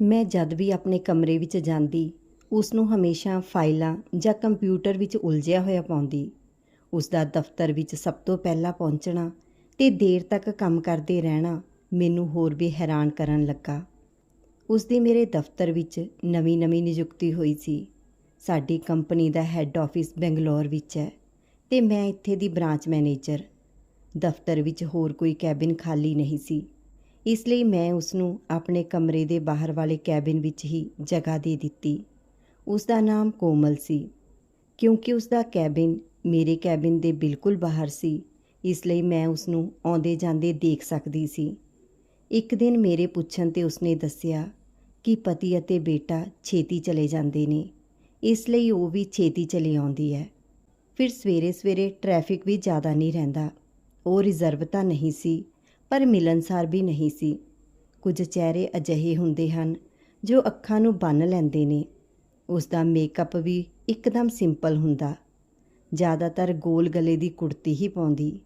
ਮੈਂ ਜਦ ਵੀ ਆਪਣੇ ਕਮਰੇ ਵਿੱਚ ਜਾਂਦੀ ਉਸ ਨੂੰ ਹਮੇਸ਼ਾ ਫਾਈਲਾਂ ਜਾਂ ਕੰਪਿਊਟਰ ਵਿੱਚ ਉਲਝਿਆ ਹੋਇਆ ਪਾਉਂਦੀ। ਉਸ ਦਾ ਦਫ਼ਤਰ ਵਿੱਚ ਸਭ ਤੋਂ ਪਹਿਲਾਂ ਪਹੁੰਚਣਾ ਤੇ ਦੇਰ ਤੱਕ ਕੰਮ ਕਰਦੇ ਰਹਿਣਾ ਮੈਨੂੰ ਹੋਰ ਵੀ ਹੈਰਾਨ ਕਰਨ ਲੱਗਾ। ਉਸ ਦੀ ਮੇਰੇ ਦਫ਼ਤਰ ਵਿੱਚ ਨਵੀਂ-ਨਵੀਂ ਨਿਯੁਕਤੀ ਹੋਈ ਸੀ। ਸਾਡੀ ਕੰਪਨੀ ਦਾ ਹੈੱਡ ਆਫਿਸ ਬੈਂਗਲੌਰ ਵਿੱਚ ਹੈ ਤੇ ਮੈਂ ਇੱਥੇ ਦੀ ਬ੍ਰਾਂਚ ਮੈਨੇਜਰ ਦਫ਼ਤਰ ਵਿੱਚ ਹੋਰ ਕੋਈ ਕੈਬਿਨ ਖਾਲੀ ਨਹੀਂ ਸੀ। ਇਸ ਲਈ ਮੈਂ ਉਸ ਨੂੰ ਆਪਣੇ ਕਮਰੇ ਦੇ ਬਾਹਰ ਵਾਲੇ ਕੈਬਿਨ ਵਿੱਚ ਹੀ ਜਗ੍ਹਾ ਦੇ ਦਿੱਤੀ। ਉਸ ਦਾ ਨਾਮ ਕੋਮਲ ਸੀ, ਕਿਉਂਕਿ ਉਸ ਦਾ ਕੈਬਿਨ ਮੇਰੇ ਕੈਬਿਨ ਦੇ ਬਿਲਕੁਲ ਬਾਹਰ ਸੀ, ਇਸ ਲਈ ਮੈਂ ਉਸ ਨੂੰ ਆਉਂਦੇ ਜਾਂਦੇ ਦੇਖ ਸਕਦੀ ਸੀ। ਇੱਕ ਦਿਨ ਮੇਰੇ ਪੁੱਛਣ ਤੇ ਉਸਨੇ ਦੱਸਿਆ ਕਿ ਪਤੀ ਅਤੇ ਬੇਟਾ ਛੇਤੀ ਚਲੇ ਜਾਂਦੇ ਨੇ, ਇਸ ਲਈ ਉਹ ਵੀ ਛੇਤੀ ਚਲੀ ਆਉਂਦੀ ਹੈ। ਫਿਰ ਸਵੇਰੇ ਸਵੇਰੇ ਟ੍ਰੈਫਿਕ ਵੀ ਜ਼ਿਆਦਾ ਨਹੀਂ ਰਹਿੰਦਾ, ਉਹ ਰਿਜ਼ਰਵ ਤਾਂ ਨਹੀਂ ਸੀ ਪਰ ਮਿਲਨਸਾਰ ਵੀ ਨਹੀਂ ਸੀ। ਕੁਝ ਚਿਹਰੇ ਅਜਿਹੇ ਹੁੰਦੇ ਹਨ ਜੋ ਅੱਖਾਂ ਨੂੰ ਬੰਨ ਲੈਂਦੇ ਨੇ। ਉਸ ਦਾ ਮੇਕਅਪ ਵੀ ਇੱਕਦਮ ਸਿੰਪਲ ਹੁੰਦਾ। ਜ਼ਿਆਦਾਤਰ ਗੋਲ ਗਲੇ ਦੀ ਕੁੜਤੀ ਹੀ ਪਾਉਂਦੀ।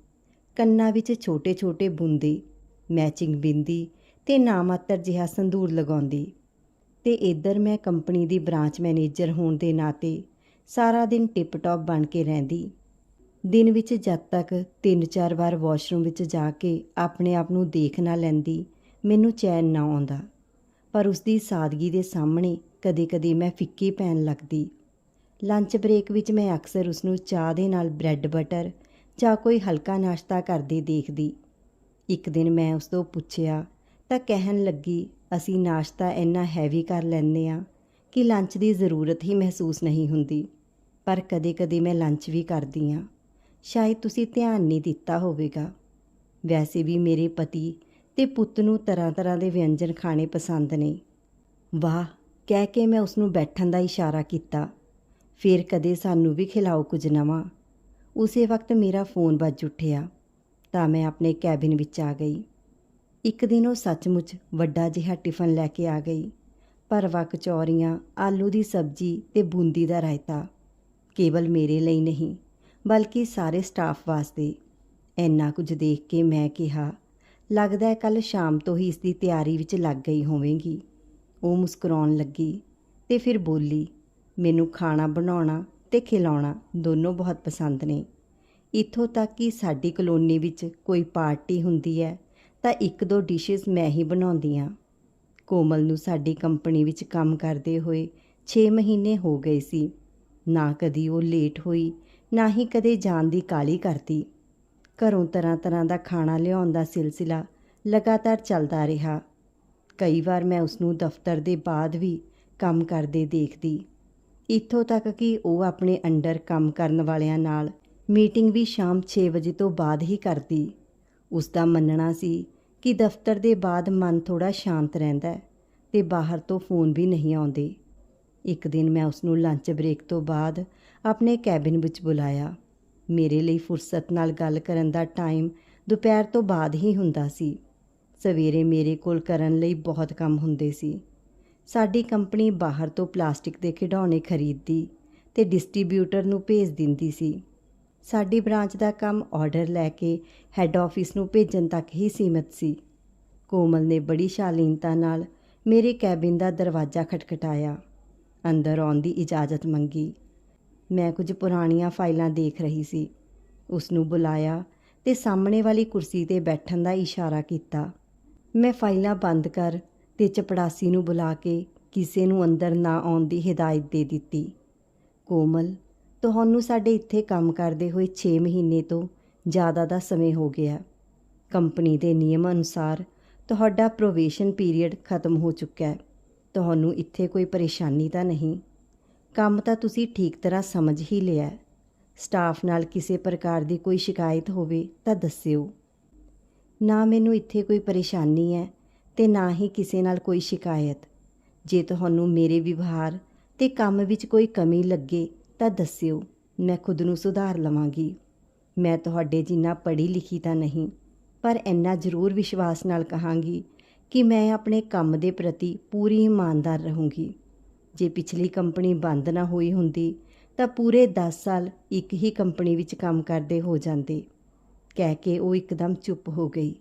ਕੰਨਾਂ ਵਿੱਚ ਛੋਟੇ-ਛੋਟੇ ਬੁੰਦੇ, ਮੈਚਿੰਗ ਬਿੰਦੀ ਤੇ ਨਾਮਾਤਰ ਜਿਹਾ ਸੰਧੂਰ ਲਗਾਉਂਦੀ। ਤੇ ਇੱਧਰ ਮੈਂ ਕੰਪਨੀ ਦੀ ਬ੍ਰਾਂਚ ਮੈਨੇਜਰ ਹੋਣ ਦੇ ਨਾਤੇ ਸਾਰਾ ਦਿਨ ਟਿਪ ਟੌਪ ਬਣ ਕੇ ਰਹਿੰਦੀ। ਦਿਨ ਵਿੱਚ ਜਦ ਤੱਕ 3-4 ਵਾਰ ਵਾਸ਼ਰੂਮ ਵਿੱਚ ਜਾ ਕੇ ਆਪਣੇ ਆਪ ਨੂੰ ਦੇਖ ਨਾ ਲੈਂਦੀ, ਮੈਨੂੰ ਚੈਨ ਨਾ ਆਉਂਦਾ। ਪਰ ਉਸ ਦੀ ਸਾਦਗੀ ਦੇ ਸਾਹਮਣੇ ਕਦੇ-ਕਦੇ ਮੈਂ ਫਿੱਕੀ ਪੈਣ ਲੱਗਦੀ। ਲੰਚ ਬ੍ਰੇਕ ਵਿੱਚ ਮੈਂ ਅਕਸਰ ਉਸ ਨੂੰ ਚਾਹ ਦੇ ਨਾਲ ਬ੍ਰੈਡ ਬਟਰ ਜਾਂ ਕੋਈ ਹਲਕਾ ਨਾਸ਼ਤਾ ਕਰਦੇ ਦੇਖਦੀ। ਇੱਕ ਦਿਨ ਮੈਂ ਉਸ ਤੋਂ ਪੁੱਛਿਆ, ਤਾਂ ਕਹਿਣ ਲੱਗੀ, ਅਸੀਂ ਨਾਸ਼ਤਾ ਇੰਨਾ ਹੈਵੀ ਕਰ ਲੈਂਦੇ ਆ ਕਿ ਲੰਚ ਦੀ ਜ਼ਰੂਰਤ ਹੀ ਮਹਿਸੂਸ ਨਹੀਂ ਹੁੰਦੀ, ਪਰ ਕਦੇ-ਕਦੇ ਮੈਂ ਲੰਚ ਵੀ ਕਰਦੀ ਆ ਸ਼ਾਇਦ ਤੁਸੀਂ ਧਿਆਨ ਨਹੀਂ ਦਿੱਤਾ ਹੋਵੇਗਾ। ਵੈਸੇ ਵੀ ਮੇਰੇ ਪਤੀ ਤੇ ਪੁੱਤ ਨੂੰ ਤਰ੍ਹਾਂ-ਤਰ੍ਹਾਂ ਦੇ ਵਿਅੰਜਨ ਖਾਣੇ ਪਸੰਦ ਨੇ। ਵਾਹ, ਕਹਿ ਕੇ ਮੈਂ ਉਸ ਨੂੰ ਬੈਠਣ ਦਾ ਇਸ਼ਾਰਾ ਕੀਤਾ। ਫਿਰ ਕਦੇ ਸਾਨੂੰ ਵੀ ਖਿਲਾਓ ਕੁਝ ਨਵਾਂ। ਉਸੇ ਵਕਤ ਮੇਰਾ ਫੋਨ ਵੱਜ ਉੱਠਿਆ, ਤਾਂ ਮੈਂ ਆਪਣੇ ਕੈਬਿਨ ਵਿੱਚ ਆ ਗਈ। ਇੱਕ ਦਿਨ ਉਹ ਸੱਚਮੁੱਚ ਵੱਡਾ ਜਿਹਾ ਟਿਫਨ ਲੈ ਕੇ ਆ ਗਈ। ਭਰਵਾ ਕਚੌਰੀਆਂ ਆਲੂ ਦੀ ਸਬਜ਼ੀ ਤੇ ਬੂੰਦੀ ਦਾ ਰਾਇਤਾ, ਕੇਵਲ ਮੇਰੇ ਲਈ ਨਹੀਂ। ਬਲਕਿ ਸਾਰੇ ਸਟਾਫ ਵਾਸਤੇ। ਇੰਨਾ ਕੁਝ ਦੇਖ ਕੇ ਮੈਂ ਕਿਹਾ, ਲੱਗਦਾ ਹੈ ਕੱਲ ਸ਼ਾਮ ਤੋਂ ਹੀ ਇਸ ਦੀ ਤਿਆਰੀ ਵਿੱਚ ਲੱਗ ਗਈ ਹੋਵੇਗੀ। ਉਹ ਮੁਸਕਰਾਉਣ ਲੱਗੀ ਤੇ ਫਿਰ ਬੋਲੀ, ਮੈਨੂੰ ਖਾਣਾ ਬਣਾਉਣਾ ਤੇ ਖਿਲਾਉਣਾ ਦੋਨੋਂ ਬਹੁਤ ਪਸੰਦ ਨੇ। ਇੱਥੋਂ ਤੱਕ ਕਿ ਸਾਡੀ ਕਲੋਨੀ ਵਿੱਚ ਕੋਈ ਪਾਰਟੀ ਹੁੰਦੀ ਹੈ ਤਾਂ ਇੱਕ ਦੋ ਡਿਸ਼ਸ ਮੈਂ ਹੀ ਬਣਾਉਂਦੀ ਹਾਂ। ਕੋਮਲ ਨੂੰ ਸਾਡੀ ਕੰਪਨੀ ਵਿੱਚ ਕੰਮ ਕਰਦੇ ਹੋਏ 6 ਮਹੀਨੇ ਹੋ ਗਏ ਸੀ। ਨਾ ਕਦੀ ਉਹ ਲੇਟ ਹੋਈ ਨਾ ਹੀ ਕਦੇ ਜਾਣ ਦੀ ਕਾਲੀ ਕਰਦੀ ਘਰੋਂ ਤਰ੍ਹਾਂ ਤਰ੍ਹਾਂ ਦਾ ਖਾਣਾ ਲਿਆਉਣ ਦਾ ਸਿਲਸਿਲਾ ਲਗਾਤਾਰ ਚੱਲਦਾ ਰਿਹਾ। ਕਈ ਵਾਰ ਮੈਂ ਉਸ ਨੂੰ ਦਫ਼ਤਰ ਦੇ ਬਾਅਦ ਵੀ ਕੰਮ ਕਰਦੇ ਦੇਖਦੀ। ਇੱਥੋਂ ਤੱਕ ਕਿ ਉਹ ਆਪਣੇ ਅੰਡਰ ਕੰਮ ਕਰਨ ਵਾਲਿਆਂ ਨਾਲ ਮੀਟਿੰਗ ਵੀ ਸ਼ਾਮ 6 ਵਜੇ ਤੋਂ ਬਾਅਦ ਹੀ ਕਰਦੀ। ਉਸ ਦਾ ਮੰਨਣਾ ਸੀ ਕਿ ਦਫ਼ਤਰ ਦੇ ਬਾਅਦ ਮਨ ਥੋੜਾ ਸ਼ਾਂਤ ਰਹਿੰਦਾ ਹੈ ਤੇ ਬਾਹਰ ਤੋਂ ਫੋਨ ਵੀ ਨਹੀਂ ਆਉਂਦੇ। ਇੱਕ ਦਿਨ ਮੈਂ ਉਸ ਨੂੰ ਲੰਚ ਬ੍ਰੇਕ ਤੋਂ ਬਾਅਦ ਆਪਣੇ ਕੈਬਿਨ ਵਿੱਚ ਬੁਲਾਇਆ। ਮੇਰੇ ਲਈ ਫੁਰਸਤ ਨਾਲ ਗੱਲ ਕਰਨ ਦਾ ਟਾਈਮ ਦੁਪਹਿਰ ਤੋਂ ਬਾਅਦ ਹੀ ਹੁੰਦਾ ਸੀ। ਸਵੇਰੇ ਮੇਰੇ ਕੋਲ ਕਰਨ ਲਈ ਬਹੁਤ ਕੰਮ ਹੁੰਦੇ ਸੀ। ਸਾਡੀ ਕੰਪਨੀ ਬਾਹਰ ਤੋਂ ਪਲਾਸਟਿਕ ਦੇ ਖਿਡੌਣੇ ਖਰੀਦਦੀ ਤੇ ਡਿਸਟ੍ਰੀਬਿਊਟਰ ਨੂੰ ਭੇਜ ਦਿੰਦੀ ਸੀ। ਸਾਡੀ ਬ੍ਰਾਂਚ ਦਾ ਕੰਮ ਆਰਡਰ ਲੈ ਕੇ ਹੈੱਡ ਆਫਿਸ ਨੂੰ ਭੇਜਣ ਤੱਕ ਹੀ ਸੀਮਤ ਸੀ। ਕੋਮਲ ਨੇ ਬੜੀ ਸ਼ਾਲੀਨਤਾ ਨਾਲ ਮੇਰੇ ਕੈਬਿਨ ਦਾ ਦਰਵਾਜ਼ਾ ਖਟਖਟਾਇਆ। ਅੰਦਰ ਆਉਣ ਦੀ ਇਜਾਜ਼ਤ ਮੰਗੀ। ਮੈਂ ਕੁਝ ਪੁਰਾਣੀਆਂ ਫਾਈਲਾਂ ਦੇਖ ਰਹੀ ਸੀ। ਉਸ ਨੂੰ ਬੁਲਾਇਆ ਤੇ ਸਾਹਮਣੇ ਵਾਲੀ ਕੁਰਸੀ ਤੇ ਬੈਠਣ ਦਾ ਇਸ਼ਾਰਾ ਕੀਤਾ। ਮੈਂ ਫਾਈਲਾਂ ਬੰਦ ਕਰ ਤੇ ਚਪੜਾਸੀ ਨੂੰ ਬੁਲਾ ਕੇ ਕਿਸੇ ਨੂੰ ਅੰਦਰ ਨਾ ਆਉਣ ਦੀ ਹਦਾਇਤ ਦੇ ਦਿੱਤੀ। ਕੋਮਲ, ਤੁਹਾਨੂੰ ਸਾਡੇ ਇੱਥੇ ਕੰਮ ਕਰਦੇ ਹੋਏ 6 ਮਹੀਨੇ ਤੋਂ ਜ਼ਿਆਦਾ ਦਾ ਸਮੇਂ ਹੋ ਗਿਆ। ਕੰਪਨੀ ਦੇ ਨਿਯਮ ਅਨੁਸਾਰ ਤੁਹਾਡਾ ਪ੍ਰੋਵੇਸ਼ਨ ਪੀਰੀਅਡ ਖਤਮ ਹੋ ਚੁੱਕਾ ਹੈ। ਤੁਹਾਨੂੰ ਇੱਥੇ ਕੋਈ ਪਰੇਸ਼ਾਨੀ ਤਾਂ ਨਹੀਂ। ਕੰਮ ਤਾਂ ਤੁਸੀਂ ਠੀਕ ਤਰ੍ਹਾਂ ਸਮਝ ਹੀ ਲਿਆ ਸਟਾਫ ਨਾਲ ਕਿਸੇ ਪ੍ਰਕਾਰ ਦੀ ਕੋਈ ਸ਼ਿਕਾਇਤ ਹੋਵੇ ਤਾਂ ਦੱਸਿਓ। ਨਾ ਮੈਨੂੰ ਇੱਥੇ ਕੋਈ ਪਰੇਸ਼ਾਨੀ ਹੈ ਤੇ ਨਾ ਹੀ ਕਿਸੇ ਨਾਲ ਕੋਈ ਸ਼ਿਕਾਇਤ। ਜੇ ਤੁਹਾਨੂੰ ਮੇਰੇ ਵਿਵਹਾਰ ਤੇ ਕੰਮ ਵਿੱਚ ਕੋਈ ਕਮੀ ਲੱਗੇ ਤਾਂ ਦੱਸਿਓ। ਮੈਂ ਖੁਦ ਨੂੰ ਸੁਧਾਰ ਲਵਾਂਗੀ। ਮੈਂ ਤੁਹਾਡੇ ਜਿੰਨਾ ਪੜ੍ਹੀ ਲਿਖੀ ਤਾਂ ਨਹੀਂ, ਪਰ ਇੰਨਾ ਜ਼ਰੂਰ ਵਿਸ਼ਵਾਸ ਨਾਲ ਕਹਾਂਗੀ ਕਿ ਮੈਂ ਆਪਣੇ ਕੰਮ ਦੇ ਪ੍ਰਤੀ ਪੂਰੀ ਇਮਾਨਦਾਰ ਰਹੂੰਗੀ। ਜੇ ਪਿਛਲੀ ਕੰਪਨੀ ਬੰਦ ਨਾ ਹੋਈ ਹੁੰਦੀ, ਤਾਂ ਪੂਰੇ 10 ਸਾਲ ਇੱਕ ਹੀ ਕੰਪਨੀ ਵਿੱਚ ਕੰਮ ਕਰਦੇ ਹੋ ਜਾਂਦੇ। ਕਹਿ ਕੇ ਉਹ ਇੱਕਦਮ ਚੁੱਪ ਹੋ ਗਈ।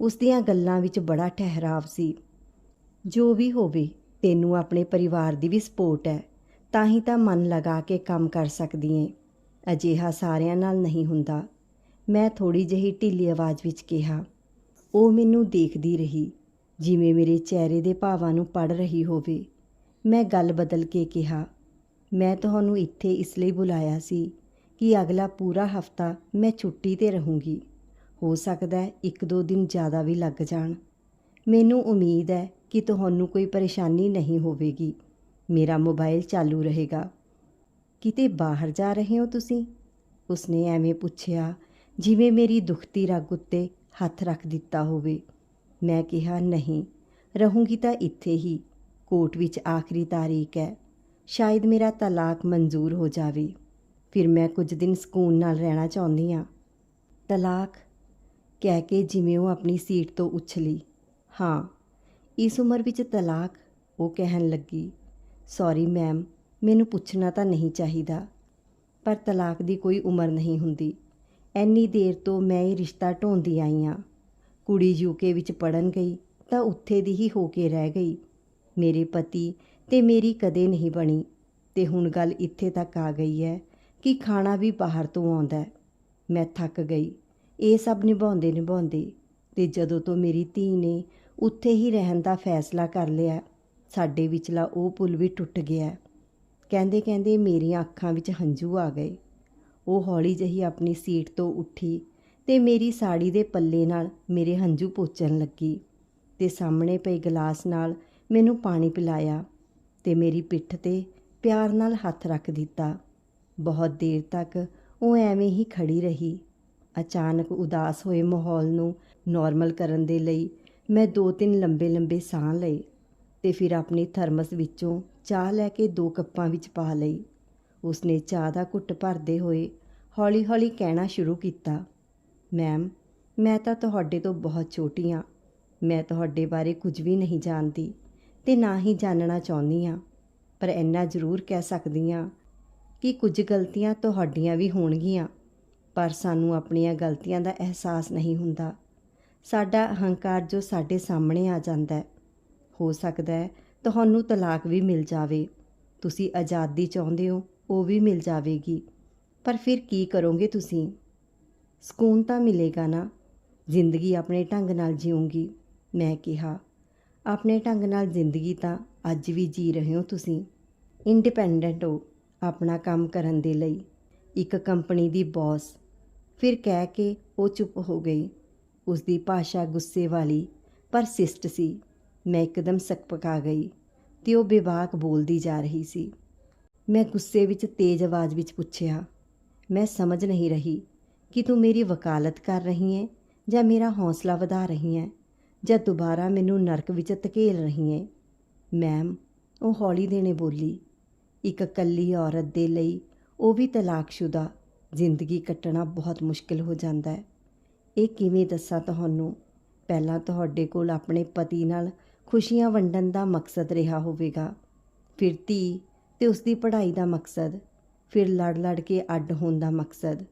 ਉਸ ਦੀਆਂ ਗੱਲਾਂ ਵਿੱਚ ਬੜਾ ਠਹਿਰਾਵ ਸੀ। ਜੋ ਵੀ ਹੋਵੇ, ਤੈਨੂੰ ਆਪਣੇ ਪਰਿਵਾਰ ਦੀ ਵੀ ਸਪੋਰਟ ਹੈ, ਤਾਂ ਹੀ ਤਾਂ ਮਨ ਲਗਾ ਕੇ ਕੰਮ ਕਰ ਸਕਦੀ ਏ। ਅਜਿਹਾ ਸਾਰਿਆਂ ਨਾਲ ਨਹੀਂ ਹੁੰਦਾ। ਮੈਂ ਥੋੜੀ ਜਿਹੀ ਢਿੱਲੀ ਆਵਾਜ਼ ਵਿੱਚ ਕਿਹਾ, ਉਹ ਮੈਨੂੰ ਦੇਖਦੀ ਰਹੀ। ਜਿਵੇਂ ਮੇਰੇ ਚਿਹਰੇ ਦੇ ਭਾਵਾਂ ਨੂੰ ਪੜ ਰਹੀ ਹੋਵੇ। ਮੈਂ ਗੱਲ ਬਦਲ ਕੇ ਕਿਹਾ, ਮੈਂ ਤੁਹਾਨੂੰ ਇੱਥੇ ਇਸ ਲਈ ਬੁਲਾਇਆ ਸੀ ਕਿ ਅਗਲਾ ਪੂਰਾ ਹਫਤਾ ਮੈਂ ਛੁੱਟੀ ਤੇ ਰਹੂੰਗੀ। ਹੋ ਸਕਦਾ ਇੱਕ ਦੋ ਦਿਨ ਜ਼ਿਆਦਾ ਵੀ ਲੱਗ ਜਾਣ। ਮੈਨੂੰ ਉਮੀਦ ਹੈ ਕਿ ਤੁਹਾਨੂੰ ਕੋਈ ਪਰੇਸ਼ਾਨੀ ਨਹੀਂ ਹੋਵੇਗੀ। ਮੇਰਾ ਮੋਬਾਈਲ ਚਾਲੂ ਰਹੇਗਾ। ਕਿਤੇ ਬਾਹਰ ਜਾ ਰਹੇ ਹੋ ਤੁਸੀਂ? ਉਸਨੇ ਐਵੇਂ ਪੁੱਛਿਆ, ਜਿਵੇਂ ਮੇਰੀ ਦੁਖਤੀ ਰੱਗ ਉੱਤੇ ਹੱਥ ਰੱਖ ਦਿੱਤਾ ਹੋਵੇ। ਮੈਂ ਕਿਹਾ, ਨਹੀਂ, ਰਹੂੰਗੀ ਤਾਂ ਇੱਥੇ ਹੀ। ਕੋਰਟ ਵਿੱਚ ਆਖਰੀ ਤਾਰੀਖ ਹੈ। ਸ਼ਾਇਦ ਮੇਰਾ ਤਲਾਕ ਮਨਜ਼ੂਰ ਹੋ ਜਾਵੇ। ਫਿਰ ਮੈਂ ਕੁਝ ਦਿਨ ਸਕੂਨ ਨਾਲ ਰਹਿਣਾ ਚਾਹੁੰਦੀ ਹਾਂ। ਤਲਾਕ? ਕਹਿ ਕੇ ਜਿਵੇਂ ਉਹ ਆਪਣੀ ਸੀਟ ਤੋਂ ਉਛਲੀ ਹਾਂ, ਇਸ ਉਮਰ ਵਿੱਚ ਤਲਾਕ? ਉਹ ਕਹਿਣ ਲੱਗੀ। ਸੌਰੀ, ਮੈਮ, ਮੈਨੂੰ ਪੁੱਛਣਾ ਤਾਂ ਨਹੀਂ ਚਾਹੀਦਾ। ਪਰ ਤਲਾਕ ਦੀ ਕੋਈ ਉਮਰ ਨਹੀਂ ਹੁੰਦੀ। ਐਨੀ ਦੇਰ ਤੋਂ ਮੈਂ ਇਹ ਰਿਸ਼ਤਾ ਢੋਂਦੀ ਆਈ ਹਾਂ। ਕੁੜੀ ਯੂਕੇ ਵਿੱਚ ਪੜਨ ਗਈ ਤਾਂ ਉੱਥੇ ਦੀ ਹੀ ਹੋ ਕੇ ਰਹਿ ਗਈ। ਮੇਰੇ ਪਤੀ ਤੇ ਮੇਰੀ ਕਦੇ ਨਹੀਂ ਬਣੀ ਤੇ ਹੁਣ ਗੱਲ ਇੱਥੇ ਤੱਕ ਆ ਗਈ ਹੈ ਕਿ ਖਾਣਾ ਵੀ ਬਾਹਰ ਤੋਂ ਆਉਂਦਾ ਮੈਂ ਥੱਕ ਗਈ। ਇਹ ਸਭ ਨਿਭਾਉਂਦੇ ਨਿਭਾਉਂਦੇ ਤੇ ਜਦੋਂ ਤੋਂ ਮੇਰੀ ਧੀ ਨੇ ਉੱਥੇ ਹੀ ਰਹਿਣ ਦਾ ਫੈਸਲਾ ਕਰ ਲਿਆ, ਸਾਡੇ ਵਿਚਲਾ ਉਹ ਪੁਲ ਵੀ ਟੁੱਟ ਗਿਆ। ਕਹਿੰਦੇ ਕਹਿੰਦੇ ਮੇਰੀਆਂ ਅੱਖਾਂ ਵਿੱਚ ਹੰਝੂ ਆ ਗਏ। ਉਹ ਹੌਲੀ ਜਹੀ ਆਪਣੀ ਸੀਟ ਤੋਂ ਉੱਠੀ ਤੇ ਮੇਰੀ ਸਾੜੀ ਦੇ ਪੱਲੇ ਨਾਲ ਮੇਰੇ ਹੰਝੂ ਪੋਚਣ ਲੱਗੀ ਤੇ ਸਾਹਮਣੇ ਪਏ ਗਲਾਸ ਨਾਲ ਮੈਨੂੰ ਪਾਣੀ ਪਿਲਾਇਆ ਤੇ ਮੇਰੀ ਪਿੱਠ ਤੇ ਪਿਆਰ ਨਾਲ ਹੱਥ ਰੱਖ ਦਿੱਤਾ। ਬਹੁਤ ਦੇਰ ਤੱਕ ਉਹ ਐਵੇਂ ਹੀ ਖੜੀ ਰਹੀ। ਅਚਾਨਕ ਉਦਾਸ ਹੋਏ ਮਾਹੌਲ ਨੂੰ ਨਾਰਮਲ ਕਰਨ ਦੇ ਲਈ ਮੈਂ ਦੋ ਤਿੰਨ ਲੰਬੇ ਲੰਬੇ ਸਾਹ ਲਏ ਤੇ ਫਿਰ ਆਪਣੀ ਥਰਮਸ ਵਿੱਚੋਂ ਚਾਹ ਲੈ ਕੇ ਦੋ ਕੱਪਾਂ ਵਿੱਚ ਪਾ ਲਈ। ਉਸਨੇ ਚਾਹ ਦਾ ਘੁੱਟ ਭਰਦੇ ਹੋਏ ਹੌਲੀ-ਹੌਲੀ ਕਹਿਣਾ ਸ਼ੁਰੂ ਕੀਤਾ। ਮੈਮ ਮੈਂ ਤਾਂ ਤੁਹਾਡੇ ਤੋਂ ਬਹੁਤ ਛੋਟੀ ਹਾਂ ਮੈਂ ਤੁਹਾਡੇ ਬਾਰੇ ਕੁਝ ਵੀ ਨਹੀਂ ਜਾਣਦੀ ਤੇ ਨਾ ਹੀ ਜਾਣਨਾ ਚਾਹੁੰਦੀ ਹਾਂ ਪਰ ਇੰਨਾ ਜ਼ਰੂਰ ਕਹਿ ਸਕਦੀ ਹਾਂ ਕਿ ਕੁਝ ਗਲਤੀਆਂ ਤੁਹਾਡੀਆਂ ਵੀ ਹੋਣਗੀਆਂ, ਪਰ ਸਾਨੂੰ ਆਪਣੀਆਂ ਗਲਤੀਆਂ ਦਾ ਅਹਿਸਾਸ ਨਹੀਂ ਹੁੰਦਾ। ਸਾਡਾ ਅਹੰਕਾਰ ਜੋ ਸਾਡੇ ਸਾਹਮਣੇ ਆ ਜਾਂਦਾ ਹੈ। ਹੋ ਸਕਦਾ ਹੈ ਤੁਹਾਨੂੰ ਤਲਾਕ ਵੀ ਮਿਲ ਜਾਵੇ। ਤੁਸੀਂ ਆਜ਼ਾਦੀ ਚਾਹੁੰਦੇ ਹੋ, ਉਹ ਵੀ ਮਿਲ ਜਾਵੇਗੀ। ਪਰ ਫਿਰ ਕੀ ਕਰੋਗੇ ਤੁਸੀਂ? ਸਕੂਨ ਤਾਂ ਮਿਲੇਗਾ ਨਾ। ਜ਼ਿੰਦਗੀ ਆਪਣੇ ਢੰਗ ਨਾਲ ਜੀਉਂਗੀ ਮੈਂ ਕਿਹਾ, ਆਪਣੇ ਢੰਗ ਨਾਲ ਜ਼ਿੰਦਗੀ ਤਾਂ ਅੱਜ ਵੀ ਜੀ ਰਹੇ ਹੋ ਤੁਸੀਂ। ਇੰਡੀਪੈਂਡੈਂਟ ਹੋ ਆਪਣਾ ਕੰਮ ਕਰਨ ਦੇ ਲਈ। ਇੱਕ ਕੰਪਨੀ ਦੀ ਬੌਸ। ਫਿਰ ਕਹਿ ਕੇ ਉਹ ਚੁੱਪ ਹੋ ਗਈ। ਉਸ ਦੀ ਭਾਸ਼ਾ ਗੁੱਸੇ ਵਾਲੀ ਪਰ ਸਿਸਟ ਸੀ। ਮੈਂ ਇੱਕਦਮ ਸਕਪਕਾ ਗਈ ਤੇ ਉਹ ਬੇਵਾਕ ਬੋਲਦੀ ਜਾ ਰਹੀ ਸੀ। ਮੈਂ ਗੁੱਸੇ ਵਿੱਚ ਤੇਜ਼ ਆਵਾਜ਼ ਵਿੱਚ ਪੁੱਛਿਆ, ਮੈਂ ਸਮਝ ਨਹੀਂ ਰਹੀ। ਕਿ ਤੂੰ ਮੇਰੀ ਵਕਾਲਤ ਕਰ ਰਹੀ ਹੈ ਜਾਂ ਮੇਰਾ ਹੌਸਲਾ ਵਧਾ ਰਹੀ ਹੈ ਜਾਂ ਦੁਬਾਰਾ ਮੈਨੂੰ ਨਰਕ ਵਿੱਚ ਧਕੇਲ ਰਹੀ ਹੈ? ਮੈਮ, ਉਹ ਹੌਲੀ ਦੇਣੇ ਬੋਲੀ। ਇੱਕ ਇਕੱਲੀ ਔਰਤ ਦੇ ਲਈ ਉਹ ਵੀ ਤਲਾਕਸ਼ੁਦਾ ਜ਼ਿੰਦਗੀ ਕੱਟਣਾ ਬਹੁਤ ਮੁਸ਼ਕਿਲ ਹੋ ਜਾਂਦਾ ਹੈ। ਇਹ ਕਿਵੇਂ ਦੱਸਾਂ ਤੁਹਾਨੂੰ? ਪਹਿਲਾਂ ਤੁਹਾਡੇ ਕੋਲ ਆਪਣੇ ਪਤੀ ਨਾਲ ਖੁਸ਼ੀਆਂ ਵੰਡਣ ਦਾ ਮਕਸਦ ਰਿਹਾ ਹੋਵੇਗਾ। ਫਿਰ ਧੀ ਤੇ ਉਸ ਦੀ ਪੜ੍ਹਾਈ ਦਾ ਮਕਸਦ, ਫਿਰ ਲੜ ਲੜ ਕੇ ਅੱਡ ਹੋਣ ਦਾ ਮਕਸਦ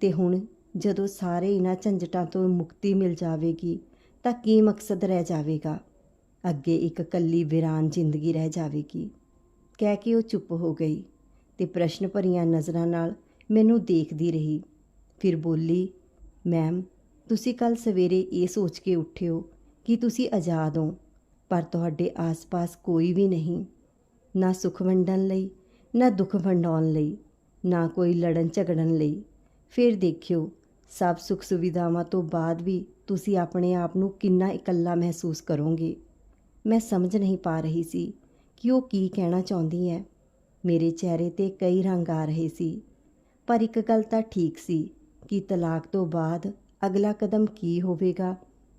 ਤੇ ਹੁਣ ਜਦੋਂ ਸਾਰੇ ਇਹਨਾਂ ਝੰਜਟਾਂ ਤੋਂ ਮੁਕਤੀ ਮਿਲ ਜਾਵੇਗੀ, ਤਾਂ ਕੀ ਮਕਸਦ ਰਹਿ ਜਾਵੇਗਾ? ਅੱਗੇ ਇੱਕ ਕੱਲੀ ਵਿਰਾਨ ਜ਼ਿੰਦਗੀ ਰਹਿ ਜਾਵੇਗੀ। ਕਹਿ ਕੇ ਉਹ ਚੁੱਪ ਹੋ ਗਈ ਤੇ ਪ੍ਰਸ਼ਨ ਭਰੀਆਂ ਨਜ਼ਰਾਂ ਨਾਲ ਮੈਨੂੰ ਦੇਖਦੀ ਰਹੀ। ਫਿਰ ਬੋਲੀ, ਮੈਮ, ਤੁਸੀਂ ਕੱਲ ਸਵੇਰੇ ਇਹ ਸੋਚ ਕੇ ਉੱਠਿਓ ਕਿ ਤੁਸੀਂ ਆਜ਼ਾਦ ਹੋ, ਪਰ ਤੁਹਾਡੇ ਆਸ-ਪਾਸ ਕੋਈ ਵੀ ਨਹੀਂ। ਨਾ ਸੁਖ ਵੰਡਣ ਲਈ, ਨਾ ਦੁੱਖ ਵੰਡਾਉਣ ਲਈ, ਨਾ ਕੋਈ ਲੜਨ ਝਗੜਨ ਲਈ। ਫਿਰ ਦੇਖਿਓ ਸਭ ਸੁੱਖ ਸੁਵਿਧਾਵਾਂ ਤੋਂ ਬਾਅਦ ਵੀ ਤੁਸੀਂ ਆਪਣੇ ਆਪ ਨੂੰ ਕਿੰਨਾ ਇਕੱਲਾ ਮਹਿਸੂਸ ਕਰੋਗੇ? ਮੈਂ ਸਮਝ ਨਹੀਂ ਪਾ ਰਹੀ ਸੀ ਕਿ ਉਹ ਕੀ ਕਹਿਣਾ ਚਾਹੁੰਦੀ ਹੈ। ਮੇਰੇ ਚਿਹਰੇ ਤੇ ਕਈ ਰੰਗ ਆ ਰਹੇ ਸੀ, ਪਰ ਇੱਕ ਗੱਲ ਤਾਂ ਠੀਕ ਸੀ ਕਿ ਤਲਾਕ ਤੋਂ ਬਾਅਦ ਅਗਲਾ ਕਦਮ ਕੀ ਹੋਵੇਗਾ,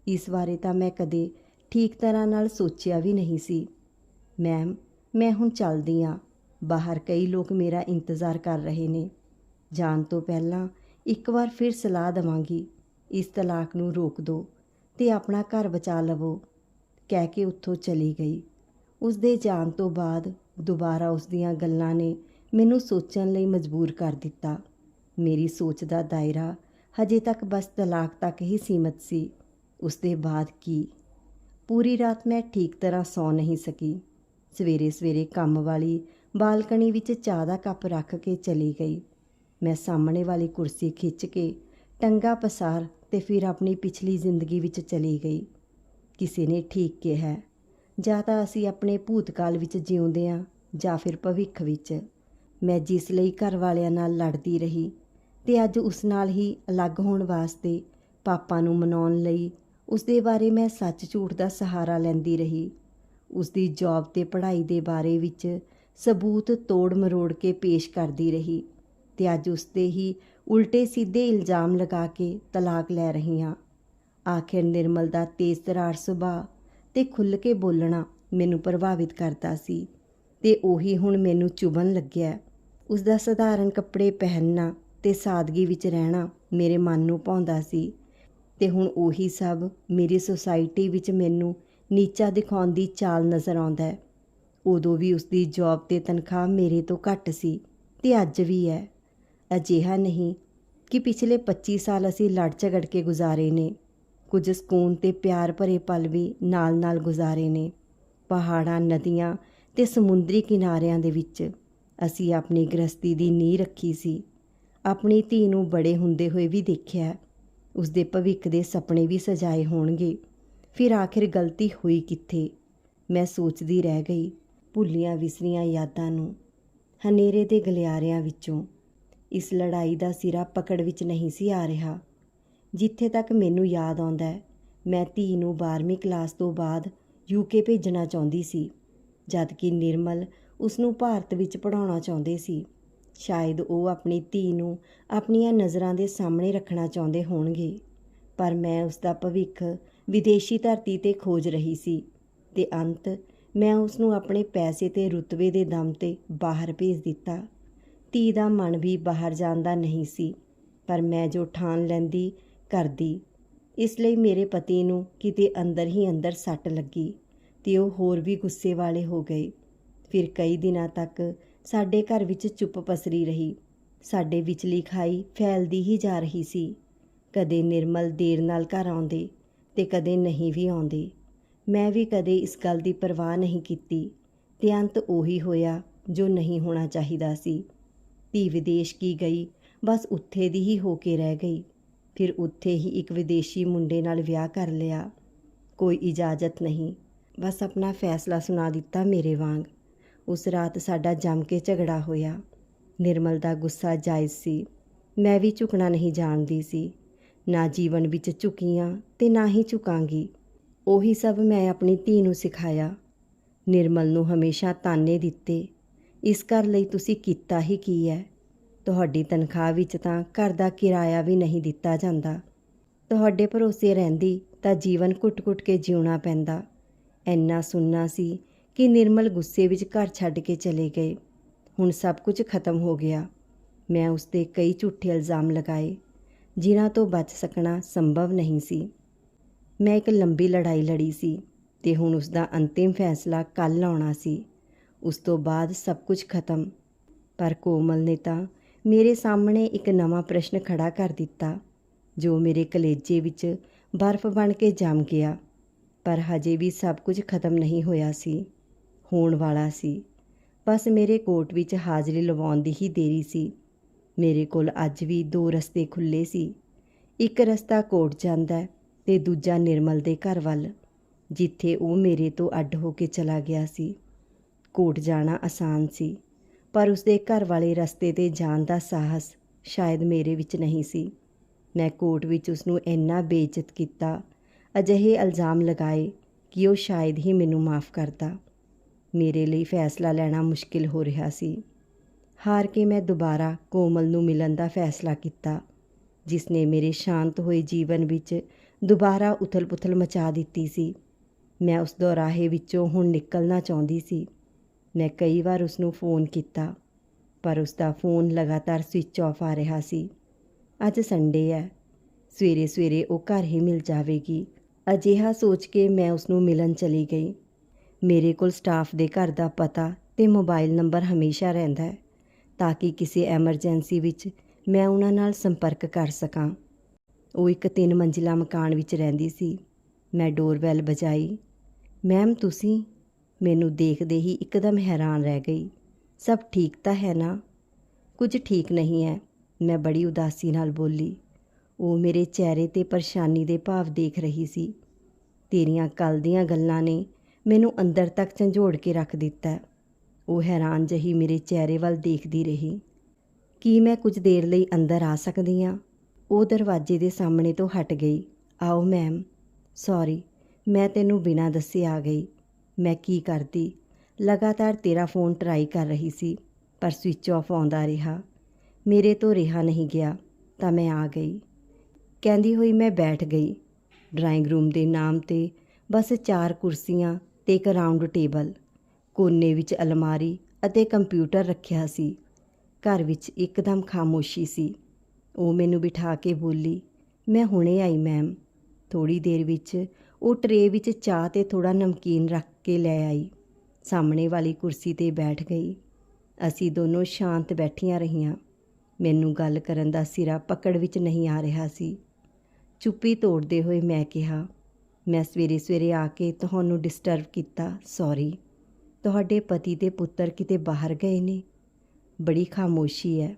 ਇਸ ਬਾਰੇ ਤਾਂ ਮੈਂ ਕਦੇ ਠੀਕ ਤਰ੍ਹਾਂ ਨਾਲ ਸੋਚਿਆ ਵੀ ਨਹੀਂ ਸੀ। ਮੈਮ, ਮੈਂ ਹੁਣ ਚੱਲਦੀ ਹਾਂ। ਬਾਹਰ ਕਈ ਲੋਕ ਮੇਰਾ ਇੰਤਜ਼ਾਰ ਕਰ ਰਹੇ ਨੇ। ਜਾਣ ਤੋਂ ਪਹਿਲਾਂ ਇੱਕ ਵਾਰ ਫਿਰ ਸਲਾਹ ਦਵਾਂਗੀ, ਇਸ ਤਲਾਕ ਨੂੰ ਰੋਕ ਦਿਓ ਤੇ ਆਪਣਾ ਘਰ ਬਚਾ ਲਵੋ। ਕਹਿ ਕੇ ਉੱਥੋਂ ਚਲੀ ਗਈ। ਉਸ ਦੇ ਜਾਣ ਤੋਂ ਬਾਅਦ ਦੁਬਾਰਾ ਉਸ ਦੀਆਂ ਗੱਲਾਂ ਨੇ ਮੈਨੂੰ ਸੋਚਣ ਲਈ ਮਜਬੂਰ ਕਰ ਦਿੱਤਾ। ਮੇਰੀ ਸੋਚ ਦਾ ਦਾਇਰਾ ਹਜੇ ਤੱਕ ਬਸ ਤਲਾਕ ਤੱਕ ਹੀ ਸੀਮਤ ਸੀ। ਉਸ ਦੇ ਬਾਅਦ ਕੀ? ਪੂਰੀ ਰਾਤ ਮੈਂ ਠੀਕ ਤਰ੍ਹਾਂ ਸੌ ਨਹੀਂ ਸਕੀ। ਸਵੇਰੇ ਸਵੇਰੇ ਕੰਮ ਵਾਲੀ ਬਾਲਕਨੀ ਵਿੱਚ ਚਾਹ ਦਾ ਕੱਪ ਰੱਖ ਕੇ ਚਲੀ ਗਈ। ਮੈਂ ਸਾਹਮਣੇ ਵਾਲੀ ਕੁਰਸੀ ਖਿੱਚ ਕੇ ਟੰਗਾ ਪਸਾਰ ਤੇ ਫਿਰ ਆਪਣੀ ਪਿਛਲੀ ਜ਼ਿੰਦਗੀ ਵਿੱਚ ਚਲੀ ਗਈ। ਕਿਸੇ ਨੇ ਠੀਕ ਕਿਹਾ, ਜਾਂ ਤਾਂ ਅਸੀਂ ਆਪਣੇ ਭੂਤਕਾਲ ਵਿੱਚ ਜਿਉਂਦੇ ਹਾਂ ਜਾਂ ਫਿਰ ਭਵਿੱਖ ਵਿੱਚ। ਮੈਂ ਜਿਸ ਲਈ ਘਰ ਵਾਲਿਆਂ ਨਾਲ ਲੜਦੀ ਰਹੀ ਤੇ ਅੱਜ ਉਸ ਨਾਲ ਹੀ ਅਲੱਗ ਹੋਣ ਵਾਸਤੇ ਪਾਪਾ ਨੂੰ ਮਨਾਉਣ ਲਈ ਉਸ ਦੇ ਬਾਰੇ ਮੈਂ ਸੱਚ ਝੂਠ ਦਾ ਸਹਾਰਾ ਲੈਂਦੀ ਰਹੀ। ਉਸ ਦੀ ਜੌਬ ਤੇ ਪੜ੍ਹਾਈ ਦੇ ਬਾਰੇ ਵਿੱਚ ਸਬੂਤ ਤੋੜ ਮਰੋੜ ਕੇ ਪੇਸ਼ ਕਰਦੀ ਰਹੀ। ਤੇ ਅੱਜ ਉਸਦੇ ਹੀ ਉਲਟੇ ਸਿੱਧੇ ਇਲਜ਼ਾਮ ਲਗਾ ਕੇ ਤਲਾਕ ਲੈ ਰਹੀ ਹਾਂ। ਆਖਿਰ ਨਿਰਮਲ ਦਾ ਤੇਜ਼ ਤਰਾਰ ਸੁਭਾਅ ਤੇ ਖੁੱਲ੍ਹ ਕੇ ਬੋਲਣਾ ਮੈਨੂੰ ਪ੍ਰਭਾਵਿਤ ਕਰਦਾ ਸੀ ਤੇ ਉਹੀ ਹੁਣ ਮੈਨੂੰ ਚੁਭਣ ਲੱਗਿਆ। ਉਸ ਦਾ ਸਧਾਰਨ ਕੱਪੜੇ ਪਹਿਨਣਾ ਤੇ ਸਾਦਗੀ ਵਿੱਚ ਰਹਿਣਾ ਮੇਰੇ ਮਨ ਨੂੰ ਪਾਉਂਦਾ ਸੀ ਤੇ ਹੁਣ ਉਹੀ ਸਭ ਮੇਰੀ ਸੁਸਾਇਟੀ ਵਿੱਚ ਮੈਨੂੰ ਨੀਚਾ ਦਿਖਾਉਣ ਦੀ ਚਾਲ ਨਜ਼ਰ ਆਉਂਦਾ ਹੈ। ਉਦੋਂ ਵੀ ਉਸ ਦੀ ਜੌਬ ਤੇ ਤਨਖਾਹ ਮੇਰੇ ਤੋਂ ਘੱਟ ਸੀ ਤੇ ਅੱਜ ਵੀ ਹੈ। ਅਜਿਹਾ ਨਹੀਂ ਕਿ ਪਿਛਲੇ 25 ਸਾਲ ਅਸੀਂ ਲੜ ਝਗੜ ਕੇ ਗੁਜ਼ਾਰੇ ਨੇ। ਕੁਝ ਸਕੂਨ ਤੇ ਪਿਆਰ ਭਰੇ ਪਲ ਵੀ ਨਾਲ-ਨਾਲ ਗੁਜ਼ਾਰੇ ਨੇ। ਪਹਾੜਾਂ, ਨਦੀਆਂ ਤੇ ਸਮੁੰਦਰੀ ਕਿਨਾਰਿਆਂ ਦੇ ਵਿੱਚ ਅਸੀਂ ਆਪਣੀ ਗ੍ਰਸਤੀ ਦੀ ਨੀਂਹ ਰੱਖੀ ਸੀ। ਆਪਣੀ ਧੀ ਨੂੰ ਬੜੇ ਹੁੰਦੇ ਹੋਏ ਵੀ ਦੇਖਿਆ। ਉਸ ਦੇ ਭਵਿੱਖ ਦੇ ਸੁਪਨੇ ਵੀ ਸਜਾਏ ਹੋਣਗੇ। ਫਿਰ ਆਖਿਰ ਗਲਤੀ ਹੋਈ ਕਿੱਥੇ? ਮੈਂ ਸੋਚਦੀ ਰਹਿ ਗਈ ਭੁੱਲੀਆਂ ਵਿਸਰੀਆਂ ਯਾਦਾਂ ਨੂੰ। ਹਨੇਰੇ ਦੇ ਗਲਿਆਰਿਆਂ ਵਿੱਚੋਂ ਇਸ ਲੜਾਈ ਦਾ ਸਿਰਾ ਪਕੜ ਵਿੱਚ ਨਹੀਂ ਸੀ ਆ ਰਿਹਾ। ਜਿੱਥੇ ਤੱਕ ਮੈਨੂੰ ਯਾਦ ਆਉਂਦਾ ਹੈ, ਮੈਂ ਧੀ ਨੂੰ 12ਵੀਂ ਕਲਾਸ ਤੋਂ ਬਾਅਦ ਯੂਕੇ ਭੇਜਣਾ ਚਾਹੁੰਦੀ ਸੀ ਜਦਕਿ ਨਿਰਮਲ ਉਸ ਨੂੰ ਭਾਰਤ ਵਿੱਚ ਪੜਾਉਣਾ ਚਾਹੁੰਦੇ ਸੀ। ਸ਼ਾਇਦ ਉਹ ਆਪਣੀ ਧੀ ਨੂੰ ਆਪਣੀਆਂ ਨਜ਼ਰਾਂ ਦੇ ਸਾਹਮਣੇ ਰੱਖਣਾ ਚਾਹੁੰਦੇ ਹੋਣਗੇ, ਪਰ ਮੈਂ ਉਸ ਦਾ ਭਵਿੱਖ ਵਿਦੇਸ਼ੀ ਧਰਤੀ ਤੇ ਖੋਜ ਰਹੀ ਸੀ ਤੇ ਅੰਤ ਮੈਂ ਉਸ ਨੂੰ ਆਪਣੇ ਪੈਸੇ ਤੇ ਰੁਤਬੇ ਦੇ ਦਮ ਤੇ ਬਾਹਰ ਭੇਜ ਦਿੱਤਾ। ਧੀ ਦਾ ਮਨ ਵੀ ਬਾਹਰ ਜਾਣ ਦਾ ਨਹੀਂ ਸੀ, ਪਰ ਮੈਂ ਜੋ ਠਾਣ ਲੈਂਦੀ, ਕਰਦੀ। ਇਸ ਲਈ ਮੇਰੇ ਪਤੀ ਨੂੰ ਕਿਤੇ ਅੰਦਰ ਹੀ ਅੰਦਰ ਸੱਟ ਲੱਗੀ ਤੇ ਉਹ ਹੋਰ ਵੀ ਗੁੱਸੇ ਵਾਲੇ ਹੋ ਗਏ। ਫਿਰ ਕਈ ਦਿਨਾਂ ਤੱਕ ਸਾਡੇ ਘਰ ਵਿੱਚ ਚੁੱਪ ਪਸਰੀ ਰਹੀ। ਸਾਡੇ ਵਿਚਲੀ ਖਾਈ ਫੈਲਦੀ ਹੀ ਜਾ ਰਹੀ ਸੀ। ਕਦੇ ਨਿਰਮਲ ਦੇਰ ਨਾਲ ਘਰ ਆਉਂਦੇ ਤੇ ਕਦੇ ਨਹੀਂ ਵੀ ਆਉਂਦੇ। ਮੈਂ ਵੀ ਕਦੇ ਇਸ ਗੱਲ ਦੀ ਪਰਵਾਹ ਨਹੀਂ ਕੀਤੀ। ਤੇ ਅੰਤ ਉਹੀ ਹੋਇਆ ਜੋ ਨਹੀਂ ਹੋਣਾ ਚਾਹੀਦਾ ਸੀ। ਧੀ ਵਿਦੇਸ਼ ਕੀ ਗਈ? ਬਸ ਉੱਥੇ ਦੀ ਹੀ ਹੋ ਕੇ ਰਹਿ ਗਈ। ਫਿਰ ਉੱਥੇ ਹੀ ਇੱਕ ਵਿਦੇਸ਼ੀ ਮੁੰਡੇ ਨਾਲ ਵਿਆਹ ਕਰ ਲਿਆ। ਕੋਈ ਇਜਾਜ਼ਤ ਨਹੀਂ। ਬਸ ਆਪਣਾ ਫੈਸਲਾ ਸੁਣਾ ਦਿੱਤਾ ਮੇਰੇ ਵਾਂਗ। ਉਸ ਰਾਤ ਸਾਡਾ ਜੰਮ ਕੇ ਝਗੜਾ ਹੋਇਆ। ਨਿਰਮਲ ਦਾ ਗੁੱਸਾ ਜਾਇਜ਼ ਸੀ। ਮੈਂ ਵੀ ਝੁਕਣਾ ਨਹੀਂ ਜਾਣਦੀ ਸੀ। ਨਾ ਜੀਵਨ ਵਿੱਚ ਝੁਕੀਆਂ ਤੇ ਨਾ ਹੀ ਝੁਕਾਂਗੀ। ਉਹੀ ਸਭ ਮੈਂ ਆਪਣੀ ਧੀ ਨੂੰ ਸਿਖਾਇਆ। ਨਿਰਮਲ ਨੂੰ ਹਮੇਸ਼ਾ ਤਾਨੇ ਦਿੱਤੇ। ਇਸ ਘਰ ਲਈ ਤੁਸੀਂ ਕੀਤਾ ਹੀ ਕੀ ਹੈ? ਤੁਹਾਡੀ ਤਨਖਾਹ ਵਿੱਚ ਤਾਂ ਘਰ ਦਾ ਕਿਰਾਇਆ ਵੀ ਨਹੀਂ ਦਿੱਤਾ ਜਾਂਦਾ। ਤੁਹਾਡੇ ਭਰੋਸੇ ਰਹਿੰਦੀ ਤਾਂ ਜੀਵਨ ਘੁੱਟ-ਘੁੱਟ ਕੇ ਜਿਉਣਾ ਪੈਂਦਾ। ਐਨਾ ਸੁਣਨਾ ਸੀ ਕਿ ਨਿਰਮਲ ਗੁੱਸੇ ਵਿੱਚ ਘਰ ਛੱਡ ਕੇ ਚਲੇ ਗਏ। ਹੁਣ ਸਭ ਕੁਝ ਖਤਮ ਹੋ ਗਿਆ। ਮੈਂ ਉਸ ਤੇ ਕਈ ਝੂਠੇ ਇਲਜ਼ਾਮ ਲਗਾਏ, ਜਿਨ੍ਹਾਂ ਤੋਂ ਬਚ ਸਕਣਾ ਸੰਭਵ ਨਹੀਂ ਸੀ। ਮੈਂ ਇੱਕ ਲੰਬੀ ਲੜਾਈ ਲੜੀ ਸੀ ਤੇ ਹੁਣ ਉਸ ਦਾ ਅੰਤਿਮ ਫੈਸਲਾ ਕੱਲ ਆਉਣਾ ਸੀ। ਉਸ ਤੋਂ ਬਾਅਦ ਸਭ ਕੁਝ ਖਤਮ। ਪਰ ਕੋਮਲ ਨੇ ਤਾਂ ਮੇਰੇ ਸਾਹਮਣੇ ਇੱਕ ਨਵਾਂ ਪ੍ਰਸ਼ਨ ਖੜਾ ਕਰ ਦਿੱਤਾ, ਜੋ ਮੇਰੇ ਕਲੇਜੇ ਵਿੱਚ ਬਰਫ਼ ਬਣ ਕੇ ਜੰਮ ਗਿਆ। ਪਰ ਹਜੇ ਵੀ ਸਭ ਕੁਝ ਖਤਮ ਨਹੀਂ ਹੋਇਆ ਸੀ, ਹੋਣ ਵਾਲਾ ਸੀ। ਬਸ ਮੇਰੇ ਕੋਰਟ ਵਿੱਚ ਹਾਜ਼ਰੀ ਲਵਾਉਣ ਦੀ ਹੀ ਦੇਰੀ ਸੀ। ਮੇਰੇ ਕੋਲ ਅੱਜ ਵੀ ਦੋ ਰਸਤੇ ਖੁੱਲੇ ਸੀ। ਇੱਕ ਰਸਤਾ ਕੋਰਟ ਜਾਂਦਾ ਹੈ ਤੇ ਦੂਜਾ ਨਿਰਮਲ ਦੇ ਘਰ ਵੱਲ, ਜਿੱਥੇ ਉਹ ਮੇਰੇ ਤੋਂ ਅੱਡ ਹੋ ਕੇ ਚਲਾ ਗਿਆ ਸੀ। ਕੋਰਟ ਜਾਣਾ ਆਸਾਨ ਸੀ, ਪਰ ਉਸਦੇ ਘਰ ਵਾਲੇ ਰਸਤੇ ਤੇ ਜਾਣ ਦਾ ਸਾਹਸ ਸ਼ਾਇਦ ਮੇਰੇ ਵਿੱਚ ਨਹੀਂ ਸੀ। ਮੈਂ ਕੋਰਟ ਵਿੱਚ ਉਸ ਨੂੰ ਇੰਨਾ ਬੇਇੱਜ਼ਤ ਕੀਤਾ, ਅਜਿਹੇ ਇਲਜ਼ਾਮ ਲਗਾਏ ਕਿ ਉਹ ਸ਼ਾਇਦ ਹੀ ਮੈਨੂੰ ਮਾਫ ਕਰਦਾ। ਮੇਰੇ ਲਈ ਫੈਸਲਾ ਲੈਣਾ ਮੁਸ਼ਕਿਲ ਹੋ ਰਿਹਾ ਸੀ। ਹਾਰ ਕੇ ਮੈਂ ਦੁਬਾਰਾ ਕੋਮਲ ਨੂੰ ਮਿਲਣ ਦਾ ਫੈਸਲਾ ਕੀਤਾ ਜਿਸ ਨੇ ਮੇਰੇ ਸ਼ਾਂਤ ਹੋਏ ਜੀਵਨ ਵਿੱਚ ਦੁਬਾਰਾ ਉਥਲ-ਪੁਥਲ ਮਚਾ ਦਿੱਤੀ ਸੀ। ਮੈਂ ਉਸ ਦੁਰਾਹੇ ਵਿੱਚੋਂ ਹੁਣ ਨਿਕਲਣਾ ਚਾਹੁੰਦੀ ਸੀ। ਮੈਂ ਕਈ ਵਾਰ ਉਸ ਨੂੰ ਫੋਨ ਕੀਤਾ, ਪਰ ਉਸ ਦਾ ਫੋਨ ਲਗਾਤਾਰ ਸਵਿਚ ਆਫ ਆ ਰਿਹਾ ਸੀ। ਅੱਜ ਸੰਡੇ ਹੈ। ਸਵੇਰੇ ਸਵੇਰੇ ਉਹ ਘਰ ਹੀ ਮਿਲ ਜਾਵੇਗੀ। ਅਜਿਹਾ ਸੋਚ ਕੇ ਮੈਂ ਉਸ ਨੂੰ ਮਿਲਣ ਚਲੀ ਗਈ। ਮੇਰੇ ਕੋਲ ਸਟਾਫ ਦੇ ਘਰ ਦਾ ਪਤਾ ਤੇ ਮੋਬਾਈਲ ਨੰਬਰ ਹਮੇਸ਼ਾ ਰਹਿੰਦਾ ਹੈ, ਤਾਂ ਕਿ ਕਿਸੇ ਐਮਰਜੈਂਸੀ ਵਿੱਚ ਮੈਂ ਉਹਨਾਂ ਨਾਲ ਸੰਪਰਕ ਕਰ ਸਕਾਂ। ਉਹ ਇੱਕ ਤਿੰਨ ਮੰਜ਼ਿਲਾ ਮਕਾਨ ਵਿੱਚ ਰਹਿੰਦੀ ਸੀ। ਮੈਂ ਡੋਰਬੈਲ ਵਜਾਈ ਮੈਮ ਤੁਸੀਂ ਮੈਨੂੰ ਦੇਖਦੇ ਹੀ ਇੱਕਦਮ ਹੈਰਾਨ ਰਹਿ ਗਈ। ਸਭ ਠੀਕ ਤਾਂ ਹੈ ਨਾ? ਕੁਝ ਠੀਕ ਨਹੀਂ ਹੈ, ਮੈਂ ਬੜੀ ਉਦਾਸੀ ਨਾਲ ਬੋਲੀ। ਉਹ ਮੇਰੇ ਚਿਹਰੇ ਤੇ ਪਰੇਸ਼ਾਨੀ ਦੇ ਭਾਵ ਦੇਖ ਰਹੀ ਸੀ। ਤੇਰੀਆਂ ਕੱਲ ਦੀਆਂ ਗੱਲਾਂ ਨੇ ਮੈਨੂੰ ਅੰਦਰ ਤੱਕ ਝੰਜੋੜ ਕੇ ਰੱਖ ਦਿੱਤਾ। ਉਹ ਹੈਰਾਨ ਜਹੀ ਮੇਰੇ ਚਿਹਰੇ ਵੱਲ ਦੇਖਦੀ ਰਹੀ। ਕੀ ਮੈਂ ਕੁਝ ਦੇਰ ਲਈ ਅੰਦਰ ਆ ਸਕਦੀ ਹਾਂ? ਉਹ ਦਰਵਾਜ਼ੇ ਦੇ ਸਾਹਮਣੇ ਤੋਂ ਹਟ ਗਈ। ਆਓ ਮੈਮ, ਸੌਰੀ, ਮੈਂ ਤੈਨੂੰ ਬਿਨਾਂ ਦੱਸੇ ਆ ਗਈ। ਮੈਂ ਕੀ ਕਰਦੀ? ਲਗਾਤਾਰ ਤੇਰਾ ਫੋਨ ਟਰਾਈ ਕਰ ਰਹੀ ਸੀ, ਪਰ ਸਵਿਚ ਆਫ ਆਉਂਦਾ ਰਿਹਾ। ਮੇਰੇ ਤੋਂ ਰਿਹਾ ਨਹੀਂ ਗਿਆ, ਤਾਂ ਮੈਂ ਆ ਗਈ। ਕਹਿੰਦੀ ਹੋਈ ਮੈਂ ਬੈਠ ਗਈ। ਡਰਾਇੰਗ ਰੂਮ ਦੇ ਨਾਮ ਤੇ ਬਸ ਚਾਰ ਕੁਰਸੀਆਂ ਤੇ ਇੱਕ ਰਾਉਂਡ ਟੇਬਲ ਕੋਨੇ ਵਿੱਚ ਅਲਮਾਰੀ ਅਤੇ ਕੰਪਿਊਟਰ ਰੱਖਿਆ ਸੀ। ਘਰ ਵਿੱਚ ਇੱਕਦਮ ਖਾਮੋਸ਼ੀ ਸੀ। ਉਹ ਮੈਨੂੰ ਬਿਠਾ ਕੇ ਬੋਲੀ, ਮੈਂ ਹੁਣੇ ਆਈ ਮੈਮ ਥੋੜੀ ਦੇਰ ਵਿੱਚ ਉਹ ਟਰੇ ਵਿੱਚ ਚਾਹ ਤੇ ਥੋੜਾ ਨਮਕੀਨ ਰੱਖ ਕੇ ਲੈ ਆਈ। ਸਾਹਮਣੇ ਵਾਲੀ ਕੁਰਸੀ ਤੇ ਬੈਠ ਗਈ। ਅਸੀਂ ਦੋਨੋਂ ਸ਼ਾਂਤ ਬੈਠੀਆਂ ਰਹੀਆਂ। ਮੈਨੂੰ ਗੱਲ ਕਰਨ ਦਾ ਸਿਰਾ ਪਕੜ ਵਿੱਚ ਨਹੀਂ ਆ ਰਿਹਾ ਸੀ। ਚੁੱਪੀ ਤੋੜਦੇ ਹੋਏ ਮੈਂ ਕਿਹਾ, ਮੈਂ ਸਵੇਰੇ ਸਵੇਰੇ ਆ ਕੇ ਤੁਹਾਨੂੰ ਡਿਸਟਰਬ ਕੀਤਾ ਸੌਰੀ ਤੁਹਾਡੇ ਪਤੀ ਤੇ ਪੁੱਤਰ ਕਿਤੇ ਬਾਹਰ ਗਏ ਨੇ। ਬੜੀ ਖਾਮੋਸ਼ੀ ਹੈ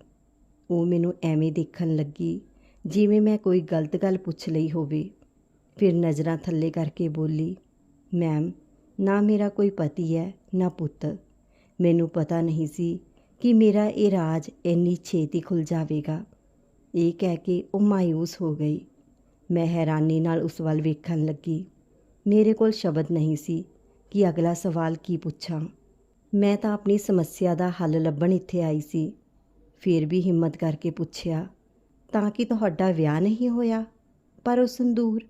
ਉਹ ਮੈਨੂੰ ਐਵੇਂ ਦੇਖਣ ਲੱਗੀ, ਜਿਵੇਂ ਮੈਂ ਕੋਈ ਗਲਤ ਗੱਲ ਪੁੱਛ ਲਈ ਹੋਵੇ। ਫਿਰ ਨਜ਼ਰਾਂ ਥੱਲੇ ਕਰਕੇ ਬੋਲੀ, ਮੈਮ ਨਾ ਮੇਰਾ ਕੋਈ ਪਤੀ ਹੈ, ਨਾ ਪੁੱਤ। ਮੈਨੂੰ ਪਤਾ ਨਹੀਂ ਸੀ ਕਿ ਮੇਰਾ ਇਹ ਰਾਜ ਇੰਨੀ ਛੇਤੀ ਖੁੱਲ ਜਾਵੇਗਾ। ਇਹ ਕਹਿ ਕੇ ਉਹ ਮਾਇੂਸ ਹੋ ਗਈ। ਮੈਂ ਹੈਰਾਨੀ ਨਾਲ ਉਸ ਵੱਲ ਵੇਖਣ ਲੱਗੀ। ਮੇਰੇ ਕੋਲ ਸ਼ਬਦ ਨਹੀਂ ਸੀ ਕਿ ਅਗਲਾ ਸਵਾਲ ਕੀ ਪੁੱਛਾਂ। ਮੈਂ ਤਾਂ ਆਪਣੀ ਸਮੱਸਿਆ ਦਾ ਹੱਲ ਲੱਭਣ ਇੱਥੇ ਆਈ ਸੀ। ਫਿਰ ਵੀ ਹਿੰਮਤ ਕਰਕੇ ਪੁੱਛਿਆ, ਤਾਂ ਕਿ ਤੁਹਾਡਾ ਵਿਆਹ ਨਹੀਂ ਹੋਇਆ? ਪਰ ਉਹ ਸੰਦੂਰ।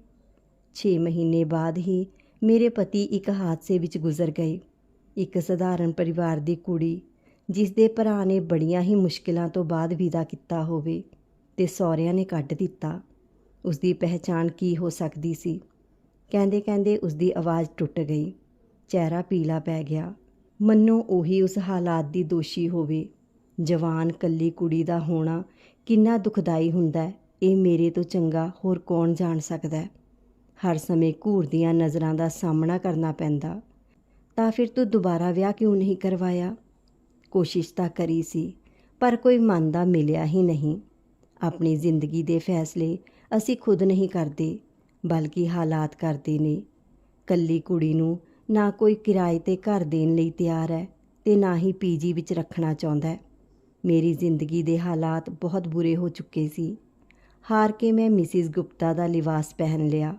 6 ਮਹੀਨੇ ਬਾਅਦ ਹੀ ਮੇਰੇ ਪਤੀ ਇੱਕ ਹਾਦਸੇ ਵਿੱਚ ਗੁਜ਼ਰ ਗਏ। ਇੱਕ ਸਧਾਰਨ ਪਰਿਵਾਰ ਦੀ ਕੁੜੀ, ਜਿਸ ਦੇ ਭਰਾ ਨੇ ਬੜੀਆਂ ਹੀ ਮੁਸ਼ਕਿਲਾਂ ਤੋਂ ਬਾਅਦ ਵਿਦਾ ਕੀਤਾ ਹੋਵੇ ਤੇ ਸਹੁਰਿਆਂ ਨੇ ਕੱਢ ਦਿੱਤਾ। ਉਸ ਦੀ ਪਹਿਚਾਣ ਕੀ ਹੋ ਸਕਦੀ ਸੀ? ਕਹਿੰਦੇ ਕਹਿੰਦੇ ਉਸ ਦੀ ਆਵਾਜ਼ ਟੁੱਟ ਗਈ। ਚਿਹਰਾ ਪੀਲਾ ਪੈ ਗਿਆ। ਮੰਨੋ ਉਹੀ ਉਸ ਹਾਲਾਤ ਦੀ ਦੋਸ਼ੀ ਹੋਵੇ। ਜਵਾਨ ਕੱਲੀ ਕੁੜੀ ਦਾ ਹੋਣਾ ਕਿੰਨਾ ਦੁਖਦਾਈ ਹੁੰਦਾ ਇਹ ਮੇਰੇ ਤੋਂ ਚੰਗਾ ਹੋਰ ਕੌਣ ਜਾਣ ਸਕਦਾ ਹੈ? ਹਰ ਸਮੇਂ ਘੂਰ ਦੀਆਂ ਨਜ਼ਰਾਂ ਦਾ ਸਾਹਮਣਾ ਕਰਨਾ ਪੈਂਦਾ। ਤਾਂ ਫਿਰ ਤੂੰ ਦੁਬਾਰਾ ਵਿਆਹ ਕਿਉਂ ਨਹੀਂ ਕਰਵਾਇਆ? ਕੋਸ਼ਿਸ਼ ਤਾਂ ਕਰੀ ਸੀ, ਪਰ ਕੋਈ ਮੰਨਦਾ ਮਿਲਿਆ ਹੀ ਨਹੀਂ। ਆਪਣੀ ਜ਼ਿੰਦਗੀ ਦੇ ਫੈਸਲੇ ਅਸੀਂ ਖੁਦ ਨਹੀਂ ਕਰਦੇ, ਬਲਕਿ ਹਾਲਾਤ ਕਰਦੇ ਨੇ। ਕੱਲੀ ਕੁੜੀ ਨੂੰ ਨਾ ਕੋਈ ਕਿਰਾਏ ਤੇ ਘਰ ਦੇਣ ਲਈ ਤਿਆਰ ਹੈ ਤੇ ਨਾ ਹੀ ਪੀਜੀ ਵਿੱਚ ਰੱਖਣਾ ਚਾਹੁੰਦਾ ਹੈ। ਮੇਰੀ ਜ਼ਿੰਦਗੀ ਦੇ ਹਾਲਾਤ ਬਹੁਤ ਬੁਰੇ ਹੋ ਚੁੱਕੇ ਸੀ। ਹਾਰ ਕੇ ਮੈਂ ਮਿਸਿਸ ਗੁਪਤਾ ਦਾ ਲਿਬਾਸ ਪਹਿਨ ਲਿਆ।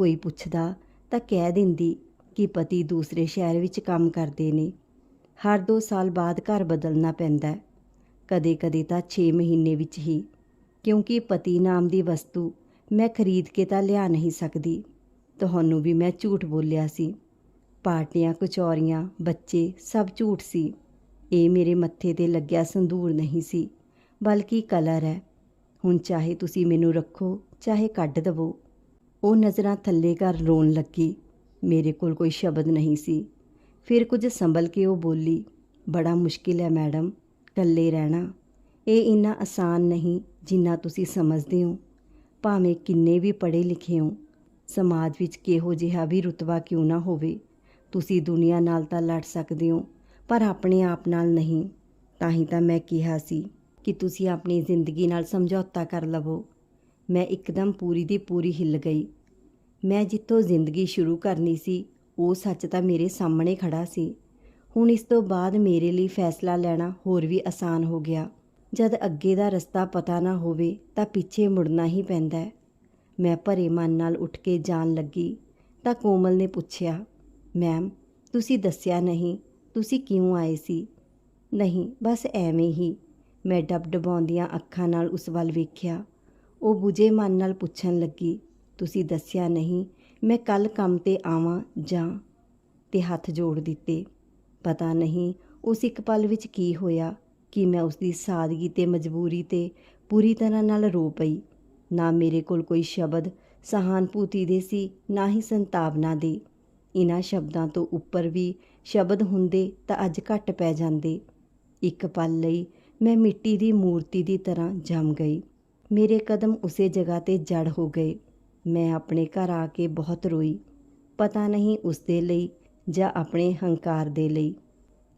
ਕੋਈ ਪੁੱਛਦਾ ਤਾਂ ਕਹਿ ਦਿੰਦੀ ਕਿ ਪਤੀ ਦੂਸਰੇ ਸ਼ਹਿਰ ਵਿੱਚ ਕੰਮ ਕਰਦੇ ਨੇ। ਹਰ 2 ਸਾਲ ਬਾਅਦ ਘਰ ਬਦਲਣਾ ਪੈਂਦਾ। ਕਦੇ-ਕਦੇ ਤਾਂ 6 ਮਹੀਨੇ ਵਿੱਚ ਹੀ, ਕਿਉਂਕਿ ਪਤੀ ਨਾਮ ਦੀ ਵਸਤੂ ਮੈਂ ਖਰੀਦ ਕੇ ਤਾਂ ਲਿਆ ਨਹੀਂ ਸਕਦੀ। ਤੁਹਾਨੂੰ ਵੀ ਮੈਂ ਝੂਠ ਬੋਲਿਆ ਸੀ। ਪਾਰਟੀਆਂ, ਕਚੌਰੀਆਂ, ਬੱਚੇ ਸਭ ਝੂਠ ਸੀ। ਇਹ ਮੇਰੇ ਮੱਥੇ ਤੇ ਲੱਗਿਆ ਸੰਧੂਰ ਨਹੀਂ ਸੀ, ਬਲਕਿ ਕਲਰ ਹੈ। ਹੁਣ ਚਾਹੇ ਤੁਸੀਂ ਮੈਨੂੰ ਰੱਖੋ, ਚਾਹੇ ਕੱਢ ਦਵੋ। ਉਹ ਨਜ਼ਰਾਂ ਥੱਲੇ ਕਰ ਰੋਣ ਲੱਗੀ। ਮੇਰੇ ਕੋਲ ਕੋਈ ਸ਼ਬਦ ਨਹੀਂ ਸੀ। ਫਿਰ ਕੁਝ ਸੰਭਲ ਕੇ ਉਹ ਬੋਲੀ, ਬੜਾ ਮੁਸ਼ਕਿਲ ਹੈ ਮੈਡਮ, ਇਕੱਲੇ ਰਹਿਣਾ। ਇਹ ਇੰਨਾ ਆਸਾਨ ਨਹੀਂ ਜਿੰਨਾ ਤੁਸੀਂ ਸਮਝਦੇ ਹੋ। ਭਾਵੇਂ ਕਿੰਨੇ ਵੀ ਪੜ੍ਹੇ ਲਿਖੇ ਹੋ, ਸਮਾਜ ਵਿੱਚ ਕਿਹੋ ਜਿਹਾ ਵੀ ਰੁਤਬਾ ਕਿਉਂ ਨਾ ਹੋਵੇ, ਤੁਸੀਂ ਦੁਨੀਆ ਨਾਲ ਤਾਂ ਲੜ ਸਕਦੇ ਹੋ, ਪਰ ਆਪਣੇ ਆਪ ਨਾਲ ਨਹੀਂ। ਤਾਂ ਹੀ ਤਾਂ ਮੈਂ ਕਿਹਾ ਸੀ ਕਿ ਤੁਸੀਂ ਆਪਣੀ ਜ਼ਿੰਦਗੀ ਨਾਲ ਸਮਝੌਤਾ ਕਰ ਲਵੋ। ਮੈਂ ਇੱਕਦਮ ਪੂਰੀ ਦੀ ਪੂਰੀ ਹਿੱਲ ਗਈ। ਮੈਂ ਜਿੱਥੋਂ ਜ਼ਿੰਦਗੀ ਸ਼ੁਰੂ ਕਰਨੀ ਸੀ, ਉਹ ਸੱਚ ਤਾਂ ਮੇਰੇ ਸਾਹਮਣੇ ਖੜਾ ਸੀ। ਹੁਣ ਇਸ ਤੋਂ ਬਾਅਦ ਮੇਰੇ ਲਈ ਫੈਸਲਾ ਲੈਣਾ ਹੋਰ ਵੀ ਆਸਾਨ ਹੋ ਗਿਆ। ਜਦ ਅੱਗੇ ਦਾ ਰਸਤਾ ਪਤਾ ਨਾ ਹੋਵੇ ਤਾਂ ਪਿੱਛੇ ਮੁੜਨਾ ਹੀ ਪੈਂਦਾ ਹੈ। ਮੈਂ ਭਰੇ ਮਨ ਨਾਲ ਉੱਠ ਕੇ ਜਾਣ ਲੱਗੀ ਤਾਂ ਕੋਮਲ ਨੇ ਪੁੱਛਿਆ, ਮੈਮ, ਤੁਸੀਂ ਦੱਸਿਆ ਨਹੀਂ, ਤੁਸੀਂ ਕਿਉਂ ਆਏ ਸੀ? ਨਹੀਂ, ਬਸ ਐਵੇਂ ਹੀ। ਮੈਂ ਡਬਡਬਾਉਂਦੀਆਂ ਅੱਖਾਂ ਨਾਲ ਉਸ ਵੱਲ ਵੇਖਿਆ। ਉਹ ਬੁਝੇ ਮਨ ਨਾਲ ਪੁੱਛਣ ਲੱਗੀ, ਤੁਸੀਂ ਦੱਸਿਆ ਨਹੀਂ, ਮੈਂ ਕੱਲ ਕੰਮ ਤੇ ਆਵਾਂ ਜਾਂ? ਤੇ ਹੱਥ ਜੋੜ ਦਿੱਤੇ, ਪਤਾ ਨਹੀਂ, ਉਸ ਇੱਕ ਪਲ ਵਿੱਚ ਕੀ ਹੋਇਆ, ਕਿ ਮੈਂ ਉਸ ਦੀ ਸਾਦਗੀ ਤੇ ਮਜਬੂਰੀ ਤੇ ਪੂਰੀ ਤਰ੍ਹਾਂ ਨਾਲ ਰੋ ਪਈ, ਨਾ ਮੇਰੇ ਕੋਲ ਕੋਈ ਸ਼ਬਦ, ਸਹਾਨਭੂਤੀ ਦੇ ਸੀ, ਨਾ ਹੀ ਸੰਤਾਵਨਾ ਦੇ। ਇਨ੍ਹਾਂ ਸ਼ਬਦਾਂ ਤੋਂ ਉੱਪਰ ਵੀ ਸ਼ਬਦ ਹੁੰਦੇ ਤਾਂ ਅੱਜ ਘੱਟ ਪੈ ਜਾਂਦੇ। ਇੱਕ ਪਲ ਲਈ ਮੈਂ ਮਿੱਟੀ ਦੀ ਮੂਰਤੀ ਦੀ ਤਰ੍ਹਾਂ ਜੰਮ ਗਈ। ਮੇਰੇ ਕਦਮ ਉਸੇ ਜਗ੍ਹਾ ਤੇ ਜੜ ਹੋ ਗਏ। ਮੈਂ ਆਪਣੇ ਘਰ ਆ ਕੇ ਬਹੁਤ ਰੋਈ। ਪਤਾ ਨਹੀਂ ਉਸ ਦੇ ਲਈ ਜਾਂ ਆਪਣੇ ਹੰਕਾਰ ਦੇ ਲਈ।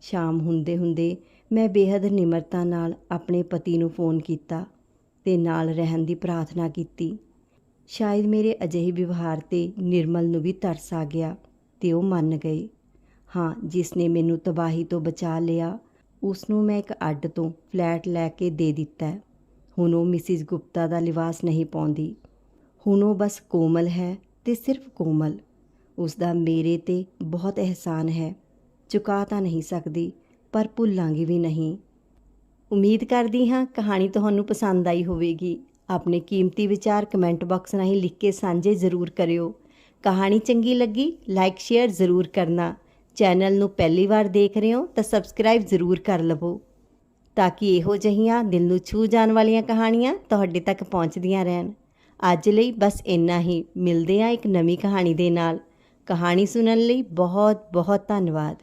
ਸ਼ਾਮ ਹੁੰਦੇ ਹੁੰਦੇ ਮੈਂ ਬੇहद ਨਿਮਰਤਾ ਨਾਲ ਆਪਣੇ ਪਤੀ ਨੂੰ ਫੋਨ ਕੀਤਾ ਤੇ ਨਾਲ ਰਹਿਣ ਦੀ ਪ੍ਰਾਰਥਨਾ ਕੀਤੀ। ਸ਼ਾਇਦ ਮੇਰੇ ਅਜਿਹੇ ਵਿਵਹਾਰ ਤੇ ਨਿਰਮਲ ਨੂੰ ਵੀ ਤਰਸ ਆ ਗਿਆ ਤੇ ਉਹ ਮੰਨ ਗਏ। ਹਾਂ, ਜਿਸ ਨੇ ਮੈਨੂੰ ਤਬਾਹੀ ਤੋਂ ਬਚਾ ਲਿਆ ਉਸ ਨੂੰ ਮੈਂ ਇੱਕ ਅੱਡ ਤੋਂ ਫਲੈਟ ਲੈ ਕੇ ਦੇ ਦਿੱਤਾ। ਹੁਣ ਉਹ ਮਿਸਿਸ ਗੁਪਤਾ ਦਾ ਲਿਵਾਸ ਨਹੀਂ ਪਾਉਂਦੀ। ਹੁਣ ਉਹ ਬਸ ਕੋਮਲ ਹੈ ਤੇ ਸਿਰਫ ਕੋਮਲ। ਉਸ ਦਾ ਮੇਰੇ ਤੇ ਬਹੁਤ ਅਹਿਸਾਨ ਹੈ। ਚੁਕਾ ਤਾਂ ਨਹੀਂ ਸਕਦੀ, ਪਰ ਭੁੱਲਾਂਗੀ ਵੀ ਨਹੀਂ। ਉਮੀਦ ਕਰਦੀ ਹਾਂ ਕਹਾਣੀ ਤੁਹਾਨੂੰ ਪਸੰਦ ਆਈ ਹੋਵੇਗੀ। ਆਪਣੇ ਕੀਮਤੀ ਵਿਚਾਰ ਕਮੈਂਟ ਬਾਕਸ ਰਾਹੀਂ ਲਿਖ ਕੇ ਸਾਂਝੇ ਜ਼ਰੂਰ ਕਰਿਓ। ਕਹਾਣੀ ਚੰਗੀ ਲੱਗੀ, ਲਾਈਕ, ਸ਼ੇਅਰ ਜ਼ਰੂਰ ਕਰਨਾ। ਚੈਨਲ ਨੂੰ ਪਹਿਲੀ ਵਾਰ ਦੇਖ ਰਹੇ ਹੋ ਤਾਂ ਸਬਸਕ੍ਰਾਈਬ ਜ਼ਰੂਰ ਕਰ ਲਵੋ। ਤਾਂ ਕਿ ਇਹੋ ਜਿਹੀਆਂ ਦਿਲ ਨੂੰ ਛੂ ਜਾਣ ਵਾਲੀਆਂ ਕਹਾਣੀਆਂ ਤੁਹਾਡੇ ਤੱਕ ਪਹੁੰਚਦੀਆਂ ਰਹਿਣ। ਅੱਜ ਲਈ ਬਸ ਇੰਨਾ ਹੀ। ਮਿਲਦੇ ਹਾਂ ਇੱਕ ਨਵੀਂ ਕਹਾਣੀ ਦੇ ਨਾਲ। ਕਹਾਣੀ ਸੁਣਨ ਲਈ ਬਹੁਤ ਬਹੁਤ ਧੰਨਵਾਦ।